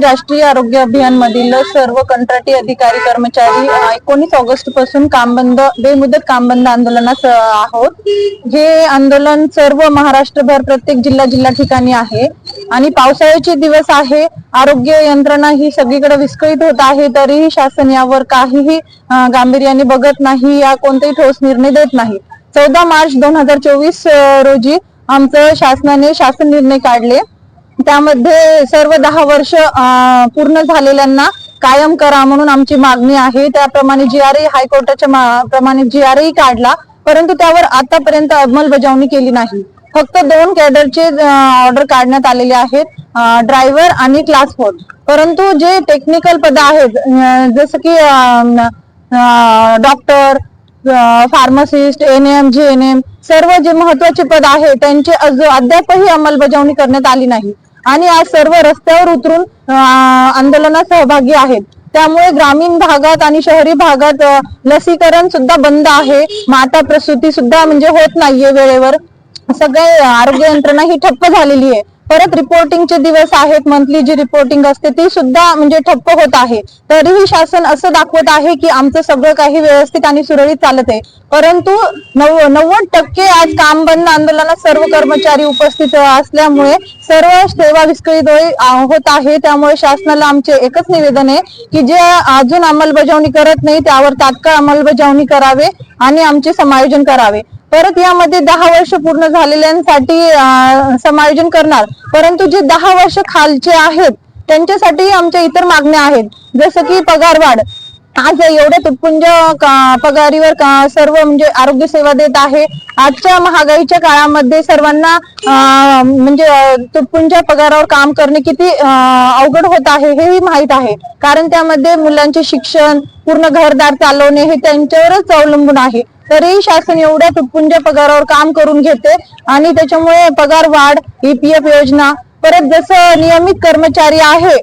राष्ट्रीय आरोग्य अभियान मधील सर्व कंत्राटी अधिकारी कर्मचारी एकोणीस ऑगस्टपासून काम बंद बेमुदत काम बंद आंदोलनात आहोत. हे आंदोलन सर्व महाराष्ट्रभर प्रत्येक जिल्हा जिल्हा ठिकाणी आहे. आणि पावसाळ्याचे दिवस आहे. आरोग्य यंत्रणा ही सगळीकडे विस्कळीत होत आहे तरीही शासन यावर काहीही गांभीर्याने बघत नाही या कोणतेही ठोस निर्णय देत नाही. चौदा मार्च दोन हजार चोवीस रोजी आमचं शासनाने शासन निर्णय काढले. त्यामध्ये सर्व दहा वर्ष पूर्ण झालेल्यांना कायम करा म्हणून आमची मागणी आहे. त्याप्रमाणे जी आर हायकोर्टाच्या प्रमाणे जी आरही काढला परंतु त्यावर आतापर्यंत अंमलबजावणी केली नाही. फक्त दोन कॅडरचे ऑर्डर काढण्यात आलेले आहेत ड्रायव्हर आणि क्लास फोर परंतु जे टेक्निकल पद आहेत जसं की doctor pharmacist N M G N M सर्व जे महत्त्वाचे पद आहेत त्यांचे अजून अद्यापही अंमलबजावणी करण्यात आली नाही. आणि आज सर्व रस्त्यावर उतरून आंदोलनात सहभागी आहेत. त्यामुळे ग्रामीण भागात आणि शहरी भागात लसीकरण सुद्धा बंद आहे. माता प्रसूती सुद्धा म्हणजे होत नाहीये वेळेवर. सगळे आरोग्य यंत्रणा ही ठप्प झालेली आहे. परत रिपोर्टिंगचे दिवस आहेत मंथली जी रिपोर्टिंग असते ती सुद्धा म्हणजे ठप्प होत आहे. तरीही शासन असं दाखवत आहे की आमचं सगळं काही व्यवस्थित आणि सुरळीत चालत आहे. परंतु नव नव्वद टक्के आज काम बंद आंदोलनात सर्व कर्मचारी उपस्थित असल्यामुळे सर्व सेवा विस्कळीत होत आहे. त्यामुळे शासनाला आमचे एकच निवेदन आहे की जे अजून अंमलबजावणी करत नाही त्यावर तात्काळ अंमलबजावणी करावे आणि आमचे समायोजन करावे. परत यामध्ये दहा वर्ष पूर्ण झालेल्यांसाठी समायोजन करणार. परंतु जे दहा वर्ष खालचे आहेत त्यांच्यासाठी आमच्या इतर मागण्या आहेत. जसं की पगारवाढ. आज एवढ्या तुटपुंज पगारीवर सर्व म्हणजे आरोग्य सेवा देत आहे. आजच्या महागाईच्या काळामध्ये सर्वांना म्हणजे तुटपुंज पगारावर काम करणे किती अवघड होत आहे हेही माहीत आहे. कारण त्यामध्ये मुलांचे शिक्षण पूर्ण घरदार चालवणे हे त्यांच्यावरच अवलंबून आहे. तरीही शासन एवढ्या तुटपुंज्या पगारावर काम करून घेते आणि त्याच्यामुळे पगार वाढ ईपीएफ योजना परत जसं नियमित कर्मचारी आहे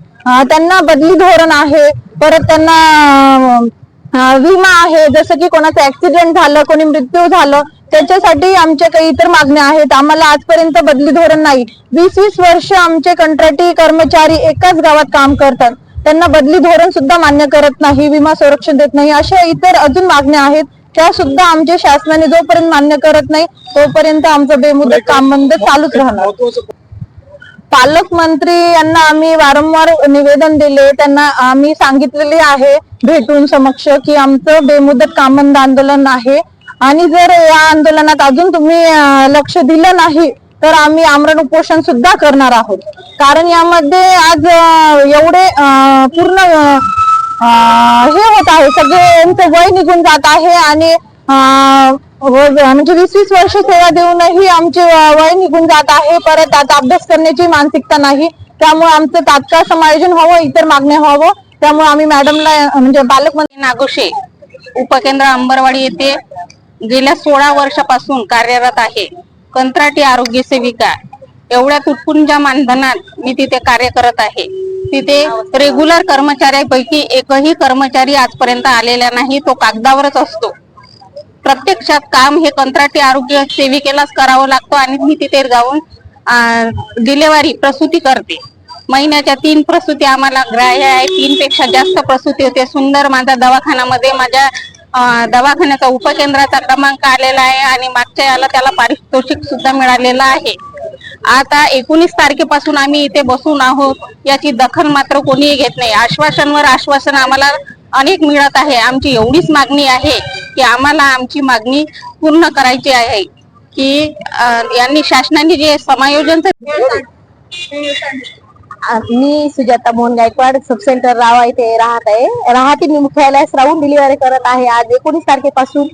त्यांना बदली धोरण आहे परत त्यांना विमा आहे जसं की कोणाचं ऍक्सिडेंट झालं कोणी मृत्यू झालं त्याच्यासाठी आमच्या काही इतर मागण्या आहेत. आम्हाला आजपर्यंत बदली धोरण नाही. वीस वीस वर्ष आमचे कंत्राटी कर्मचारी एकाच गावात काम करतात. त्यांना बदली धोरण सुद्धा मान्य करत नाही विमा संरक्षण देत नाही अशा इतर अजून मागण्या आहेत. त्या सुद्धा आमच्या शासनाने जोपर्यंत मान्य करत नाही तोपर्यंत आमचं बेमुदत काम बंद चालूच राहणार. पालकमंत्री यांना आम्ही वारंवार निवेदन दिले त्यांना आम्ही सांगितलेले आहे भेटून समक्ष की आमचं बेमुदत काम बंद आंदोलन आहे. आणि जर या आंदोलनात अजून तुम्ही लक्ष दिलं नाही तर आम्ही आमरण उपोषण सुद्धा करणार आहोत. कारण यामध्ये आज एवढे पूर्ण हे होत आहे. सगळ्यांचं वय निघून जात आहे आणि म्हणजे वीस वीस वर्ष सेवा देऊनही आमचे वय निघून जात आहे. परत आता अभ्यास करण्याची मानसिकता नाही. त्यामुळे आमचं तात्काळ समायोजन व्हावं इतर मागण्या व्हावं त्यामुळे आम्ही मॅडमला म्हणजे बालकमंत्री नागोशे उपकेंद्र अंबरवाडी येथे गेल्या सोळा वर्षापासून कार्यरत आहे. कंत्राटी आरोग्य सेविका. एवढ्या तुटपुंजा मानधनात मी तिथे कार्य करत आहे. तिथे रेग्युलर कर्मचाऱ्यापैकी एकही कर्मचारी आजपर्यंत आलेला नाही तो कागदावरच असतो. प्रत्यक्षात काम हे कंत्राटी आरोग्य सेविकेलाच करावं लागतो आणि मी तिथे जाऊन डिलेवारी प्रसूती करते. महिन्याच्या तीन प्रसूती आम्हाला ग्राह्य आहे तीन पेक्षा जास्त प्रसूती होते. सुंदर माझा दवाखान्यामध्ये माझ्या दवाखान्याचा उपकेंद्राचा क्रमांक आलेला आहे आणि मागच्या याला त्याला पारितोषिक सुद्धा मिळालेला आहे. आता एकोणीस तारखेपासून आम्ही इथे बसून आहोत. याची दखल मात्र कोणीही घेत नाही. आश्वासनवर आश्वासन आम्हाला अनेक मिळत आहे. आमची एवढीच मागणी आहे की आम्हाला आमची मागणी पूर्ण करायची आहे की यांनी शासनाने जे समायोजन मी सुजाता मोहन गायकवाड सब सेंटर रावा इथे राहत आहे. राहते मी मुख्यालयास. राहून डिलिव्हरी करत आहे. आज एकोणीस तारखेपासून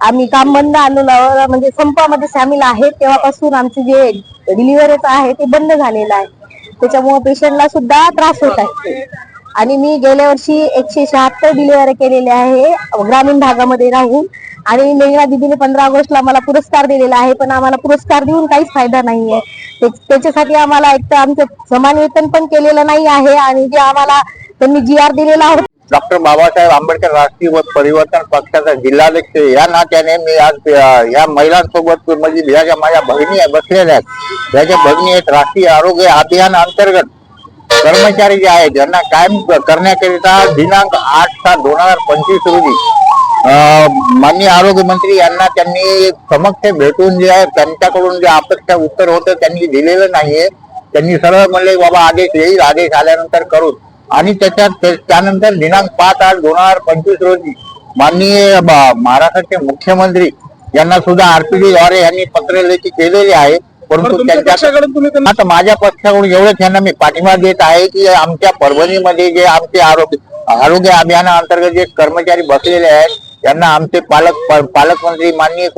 आम्ही काम बंद आंदोलनावर म्हणजे संपामध्ये सामील आहे तेव्हापासून आमचे जे डिलिव्हरीच आहे ते बंद झालेलं आहे. त्याच्यामुळे पेशंटला सुद्धा त्रास होत आहे. आणि मी गेल्या वर्षी एकशे शहात्तर डिलिव्हरी केलेले आहे ग्रामीण भागामध्ये राहून. आणि मेघना दिदीने पंधरा ऑगस्टला मला पुरस्कार दिलेला आहे पण आम्हाला पुरस्कार देऊन काहीच फायदा नाही आहे त्याच्यासाठी आम्हाला एक तर आमचं समान वेतन पण केलेलं नाही आहे आणि जे आम्हाला त्यांनी जी आर दिलेला होता डॉक्टर बाबासाहेब आंबेडकर राष्ट्रीय व परिवर्तन पक्षाचा जिल्हाध्यक्ष या नात्याने मी आज या महिलांसोबत म्हणजे ह्या ज्या माझ्या भगिनी बसलेल्या आहेत. त्याच्या भगिनी आहेत राष्ट्रीय आरोग्य अभियान अंतर्गत कर्मचारी जे आहेत ज्यांना कायम करण्याकरिता दिनांक आठ सात दोन हजार पंचवीस रोजी माननीय आरोग्य मंत्री यांना त्यांनी समक्ष भेटून जे आहे त्यांच्याकडून जे अपेक्षा उत्तर होतं त्यांनी दिलेलं नाहीये. त्यांनी सरळ म्हणले बाबा आदेश येईल आदेश आल्यानंतर करून आणि त्याच्यात त्यानंतर दिनांक पाच आठ दोन हजार पंचवीस रोजी माननीय महाराष्ट्राचे मुख्यमंत्री यांना सुद्धा आरपीडी द्वारे यांनी पत्रलेखी केलेली आहे. परंतु त्यांच्या आता माझ्या पक्षाकडून एवढंच यांना मी पाठिंबा देत आहे की आमच्या परभणीमध्ये जे आमचे आरोग्य आरोग्य अभियानाअंतर्गत जे कर्मचारी बसलेले आहेत त्यांना आमचे पालक पालकमंत्री माननीय